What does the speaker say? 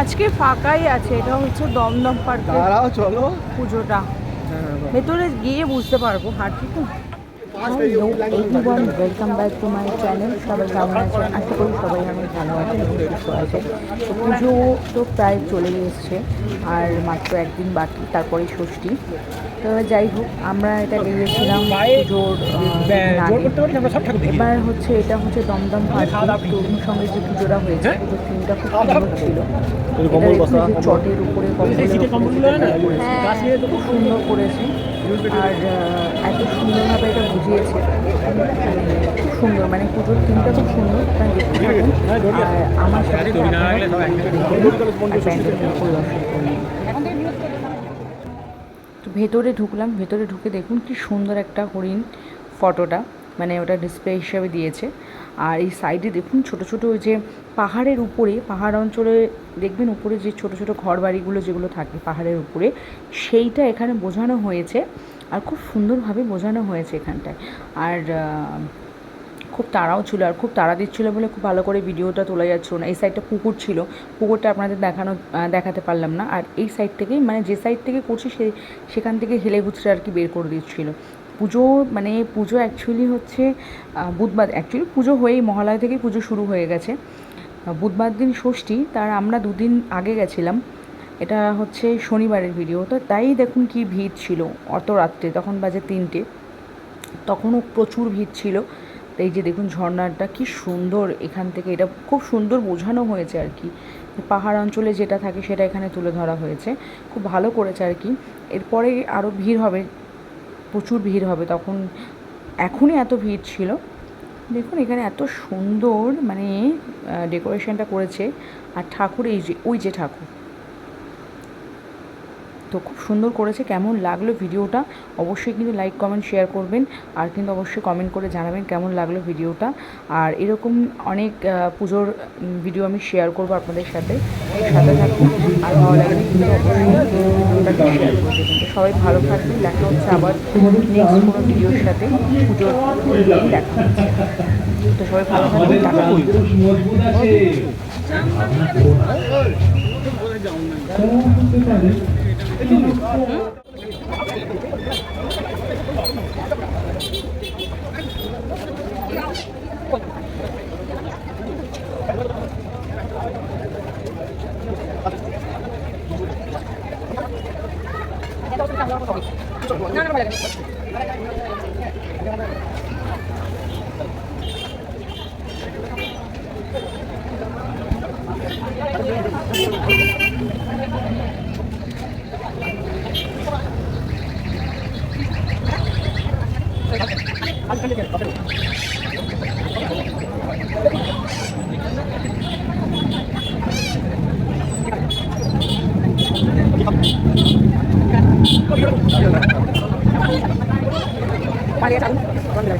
আজকে ফাঁকাই আছে এটা হচ্ছে দমদম পার্ক দাঁড়াও চলো। পুজোটা। ভেতরে গিয়ে বুঝতে পারব হাঁটি তো। Hello everyone welcome back to my channel সবাই কেমন আছেন? আশা করি সবাই অনেক ভালো আছেন সুস্থ আছেন। তো পুজো তো প্রায় চলে এসছে আর মাত্র একদিন বাকি তারপরে ষষ্ঠী। তো যাই হোক আমরা এটা বেরিয়েছিলাম পুজোর এবার হচ্ছে এটা হচ্ছে দমদম তরুণ সঙ্গে যে পুজোটা হয়েছে পুজোর থিমটা খুব সুন্দর ছিল। চটের উপরে কম্বলের হ্যাঁ, খুব সুন্দর করেছে। আর আহ, এত সুন্দরভাবে মানে খুব সুন্দর মানে পুজোর থিমটা খুব সুন্দর তাই দেখতে থাকুন আর আমার সাথে তো ভেতরে ঢুকলাম ভেতরে ঢুকে দেখুন কি সুন্দর একটা হরিণ ফটোটা মানে ওটা ডিসপ্লে হিসাবে দিয়েছে। আর এই সাইডে দেখুন ছোট ছোট ওই যে পাহাড়ের উপরে পাহাড় অঞ্চলে দেখবেন উপরে যে ছোট ছোট ঘর বাড়িগুলো যেগুলো থাকে পাহাড়ের উপরে সেইটা এখানে বোঝানো হয়েছে। আর খুব সুন্দরভাবে বোঝানো হয়েছে এখানটায়। আর খুব তাড়াও ছিল আর খুব তাড়া দিচ্ছিল বলে খুব ভালো করে ভিডিওটা তোলা যাচ্ছিল না। এই সাইডটা পুকুর ছিল। পুকুরটা আপনাদের দেখানো দেখাতে পারলাম না। আর এই সাইড থেকেই মানে যে সাইড থেকে করছি সে, সেখান থেকে হেলে গুছড়ে আর কি বের করে দিচ্ছিল। পুজো মানে পুজো অ্যাকচুয়ালি হচ্ছে বুধবার অ্যাকচুয়ালি পুজো হয়েই, মহালয়া থেকেই পুজো শুরু হয়ে গেছে। বুধবার দিন ষষ্ঠী, তার আমরা দুদিন আগে গেছিলাম। এটা হচ্ছে শনিবারের ভিডিও তো তাই দেখুন কি ভিড় ছিল। অত রাত্রে, তখন বাজে তিনটে। তখনও প্রচুর ভিড় ছিল। এই যে দেখুন ঝর্ণাটা, কি সুন্দর এখান থেকে। এটা খুব সুন্দর বোঝানো হয়েছে আর কি। পাহাড় অঞ্চলে যেটা থাকে, সেটা এখানে তুলে ধরা হয়েছে। খুব ভালো করেছে আর কি। এরপরে আরও ভিড় হবে, প্রচুর ভিড় হবে। তখন, এখনই এত ভিড় ছিল। দেখুন এখানে এত সুন্দর মানে ডেকোরেশনটা করেছে। আর ঠাকুর, এই যে, ওই যে ঠাকুর। তো খুব সুন্দর করেছে কেমন লাগল ভিডিওটা? অবশ্যই কিন্তু লাইক কমেন্ট শেয়ার করবেন আর কিন্তু অবশ্যই কমেন্ট করে জানাবেন কেমন লাগল ভিডিওটা। আর এরকম অনেক পুজোর ভিডিও আমি শেয়ার করব আপনাদের সাথে। সাথে থাকুন আর ভালো লাগলে কিন্তু অবশ্যই শেয়ার করে দেবেন তো সবাই ভালো থাকবেন দেখা হচ্ছে আবার নেক্সট কোনো ভিডিওর সাথে পুজোর দেখা হচ্ছে। তো সবাই ভালো No, no. Paling tahu, kan.